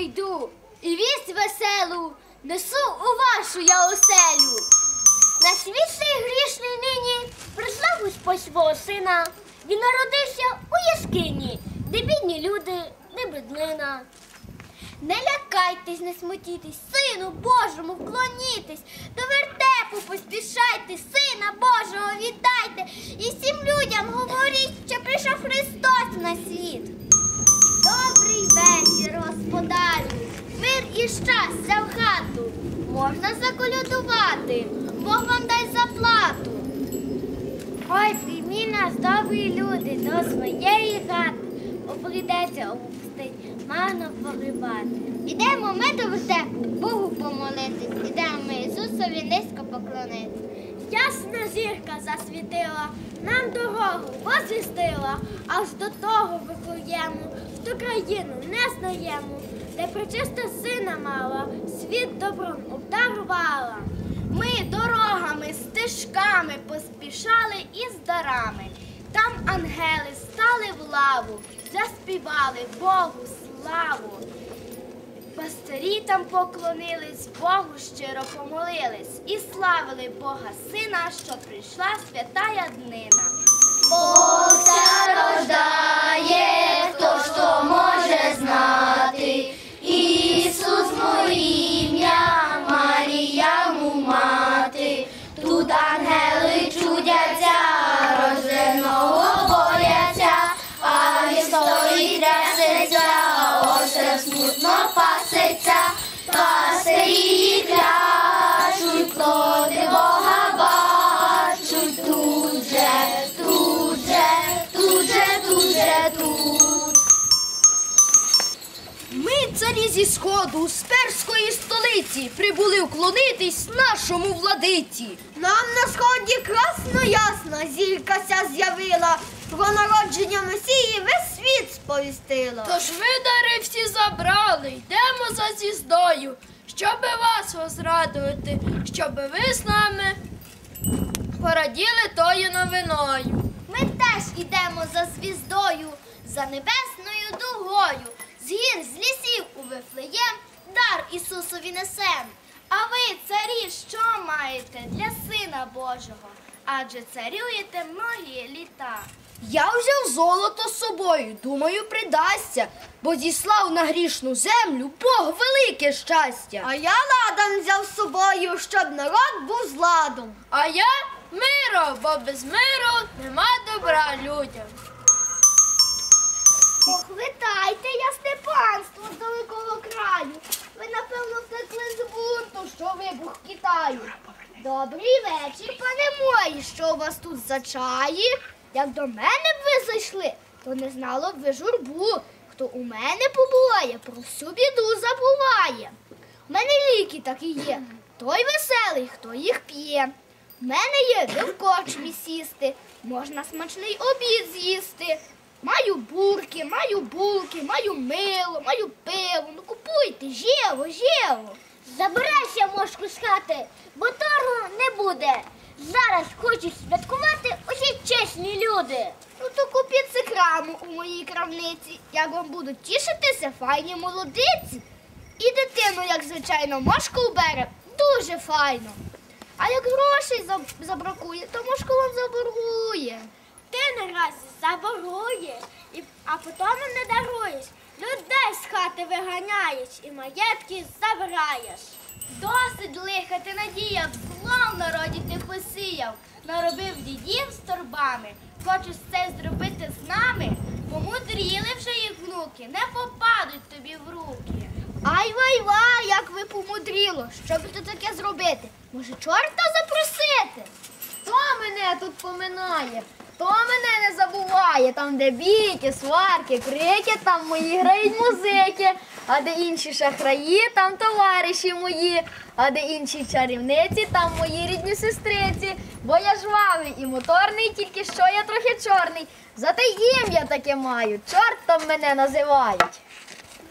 йду і вість веселу несу у вашу я оселю. На світ цей грішний нині прислав Господь свого сина. Він народився у яскині, де бідні люди, де беднина. Не лякайтесь, не смутітесь, сину Божому вклонітесь, до вертепу поспішайте, Обрідеться опустить, мано погрібати. Ідемо ми до вертепу, Богу помолитись. Ідемо ми Ісусові низько поклонитись. Ясна зірка засвітила, нам дорогу возвістила, аж до того вихуємо, в ту країну не знаємо, де причиста сина мала, світ добром обдарувала. Ми дорогами, стежками поспішали із дарами. Там ангели стали в лаву, заспівали Богу славу. Пастирі там поклонились, Богу щиро помолились і славили Бога Сина, що прийшла святая днина. Сходу, з перської столиці, прибули вклонитись нашому владиці. Нам на сході красно ясно зірка ся з'явила, про народження Месії весь світ сповістила. Тож ви дари всі забрали, йдемо за зіздою, щоби вас возрадувати, щоби ви з нами пораділи тою новиною. Ми теж ідемо за звіздою, за небесною дугою. З гір, з лісів у Вифлеєм дар Ісусові несем. А ви, царі, що маєте для Сина Божого? Адже царюєте многі літа. Я взяв золото з собою, думаю, придасться, бо зіслав на грішну землю Бог велике щастя. А я ладан взяв з собою, щоб народ був з ладом. А я миро, бо без миру нема добра людям. Ох, витайте, ясне панство з далекого краю. Ви, напевно, втекли з бунту, що вибух Китаю. Добрий вечір, пане мої, що у вас тут за чаї? Як до мене б ви зайшли, то не знало б ви журбу. Хто у мене побуває, про всю біду забуває. У мене ліки такі є. Той веселий, хто їх п'є. У мене є де в корчмі сісти, можна смачний обід з'їсти. Маю бурки, маю булки, маю мило, маю пиво. Ну купуйте, жево, жево. Забирайся мошку з хати, бо торгу не буде. Зараз хочуть святкувати усі чесні люди. Ну то купіть це краму у моїй крамниці. Як вам будуть тішитися файні молодиці. І дитину, як звичайно, мошку бере дуже файно. А як грошей забракує, то мошку вам заборгує. Ти не раз заборгуєш, і, а потім не даруєш. Людей з хати виганяєш і маєтки забираєш. Досить лиха ти надіяв, зло в народі ти посіяв, наробив дідів з торбами. Хочеш це зробити з нами? Помудріли вже їх внуки, не попадуть тобі в руки. Ай вай вай, як ви помудріло. Що би то таке зробити? Може, чорта запросити? Хто мене тут поминає? Хто мене не забуває? Там, де бійки, сварки, крики, там мої грають музики, а де інші шахраї, там товариші мої, а де інші чарівниці, там мої рідні сестриці. Бо я жвавий і моторний, тільки що я трохи чорний. Зате ім'я таке маю, чортом мене називають.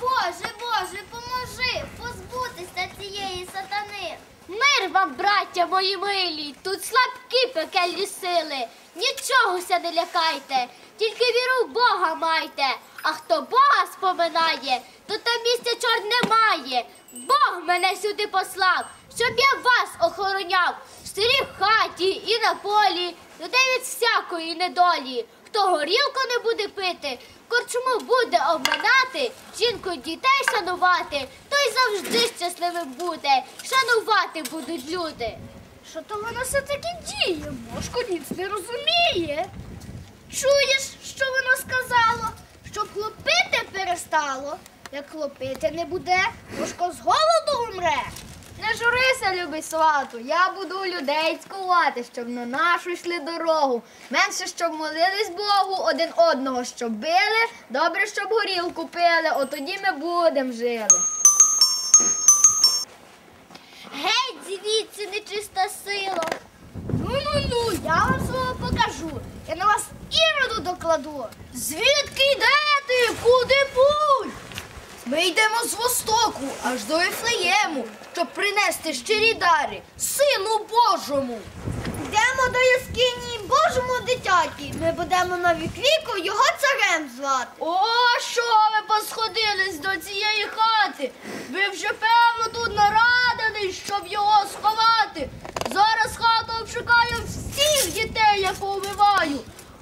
Боже, Боже, поможи, позбутися цієї сатани. Мир вам, браття мої милі, тут слабкі пекельні сили. Нічогося не лякайте, тільки віру в Бога майте. А хто Бога споминає, то там місця чорт немає. Бог мене сюди послав, щоб я вас охороняв. Селі в хаті і на полі, людей від всякої недолі. Хто горілку не буде пити, корчму буде обминати, жінку дітей шанувати, той завжди щасливим буде. Шанувати будуть люди. Що то воно все таки діє? Мошко ніц не розуміє. Чуєш, що воно сказало? Щоб хлопити перестало. Як хлопити не буде, Мошко з голоду умре. Не журися, любий свату, я буду людей цькувати, щоб на нашу йшли дорогу. Менше, щоб молились Богу, один одного щоб били, добре, щоб горілку пили, от тоді ми будем жили. Звідси нечиста сила. Ну ну ну, я вам свого покажу. Я на вас іроду докладу. Звідки йдете? Куди путь? Ми йдемо з востоку аж до Ефлеєму, щоб принести щирі дари Сину Божому. Йдемо до яскині Божому дитяті. Ми будемо на вік віку його царем звати. О, що ви посходились до цієї хати? Ви вже певно тут нарадились, щоб його сховати. Зараз хата обшукає я повиваю.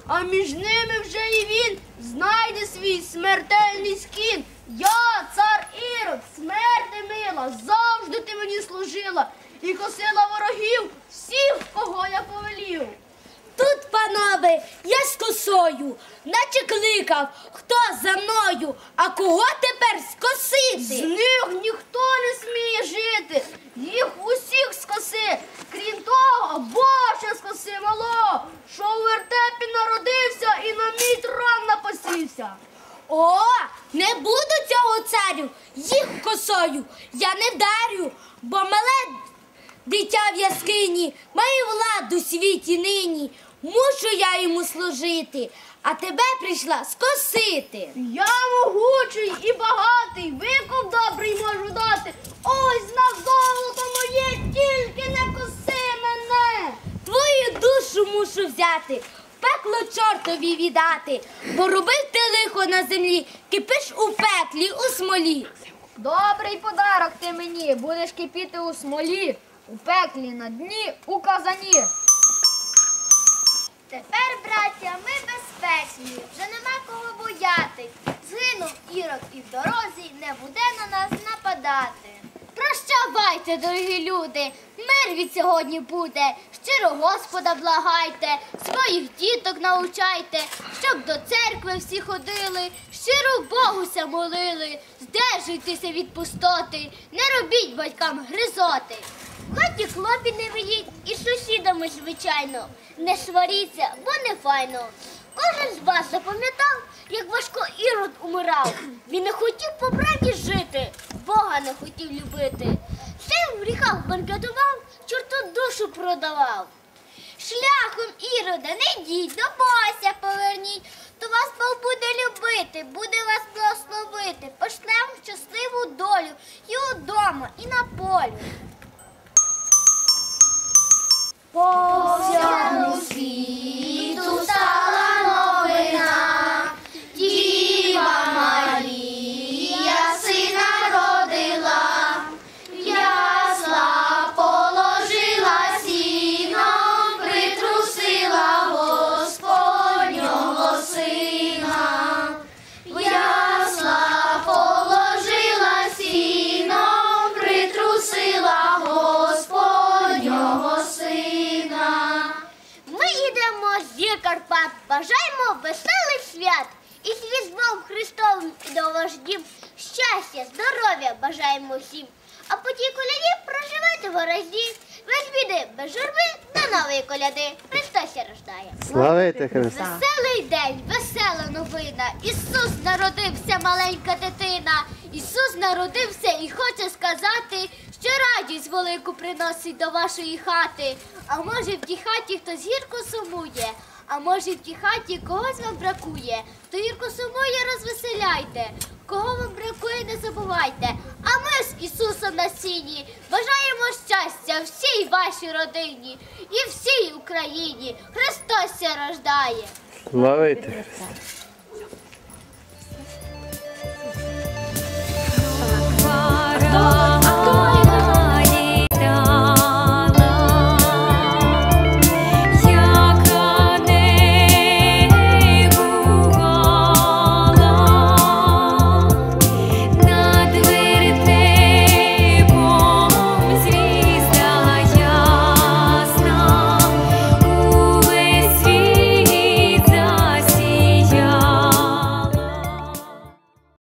А між ними вже і він знайде свій смертельний скін. Я, цар Ірод, смерти мила, завжди ти мені служила і косила ворогів всіх, кого я повелів. Тут, я з косою, наче кликав, хто за мною, а кого тепер скосити? З них ніхто не сміє жити, їх усіх скоси. Крім того, Боже скоси мало, що у вертепі народився і на мій трон напасівся. О, не буду цього царю, їх косою я не вдарю, бо мале дитя в яскині має владу світі нині. Мушу я йому служити, а тебе прийшла скосити. Я могучий і багатий, викуп добрий можу дати. Ось на золото моє, тільки не коси мене. Твою душу мушу взяти, пекло чортові віддати, бо робив ти лихо на землі, кипиш у пеклі, у смолі. Добрий подарок ти мені, будеш кипіти у смолі, у пеклі на дні, у казані. Тепер, браття, ми безпечні, вже нема кого боятись. Згинув ірок і в дорозі не буде на нас нападати. Прощавайте, дорогі люди, мир від сьогодні буде. Щиро Господа благайте, своїх діток научайте, щоб до церкви всі ходили, щиро Богуся молили, здержуйтеся від пустоти, не робіть батькам гризоти. Хаті хлопі не ведіть і з сусідами, звичайно. Не сваріться, бо не файно. Кожен з вас запам'ятав, як важко ірод умирав. Він не хотів по правді жити, Бога не хотів любити. Все в гріхах банкетував, чорту душу продавав. Шляхом ірода не йдіть, до Бога поверніть, то вас Бог буде любити, буде вас благословити, пошле щасливу долю і удома, і на полі. possamos ir do salário. Карпат, бажаємо веселих свят і з Різдвом Христовим і до ваш дім. Щастя, здоров'я бажаємо всім. А по тій коляді проживайте в гаразді. Без біди, без журби на нової коляди. Христос рождає. Славити Христа! Веселий день, весела новина. Ісус народився, маленька дитина. Ісус народився і хоче сказати, що радість велику приносить до вашої хати. А може в тій хаті хтось гірко сумує, а може в тій хаті когось вам бракує. То гірко сумує, розвеселяйте. Кого вам бракує, не забувайте. А ми з Ісусом на сіні бажаємо щастя всій вашій родині і всій Україні. Христос ся рождає. Славити. Христос.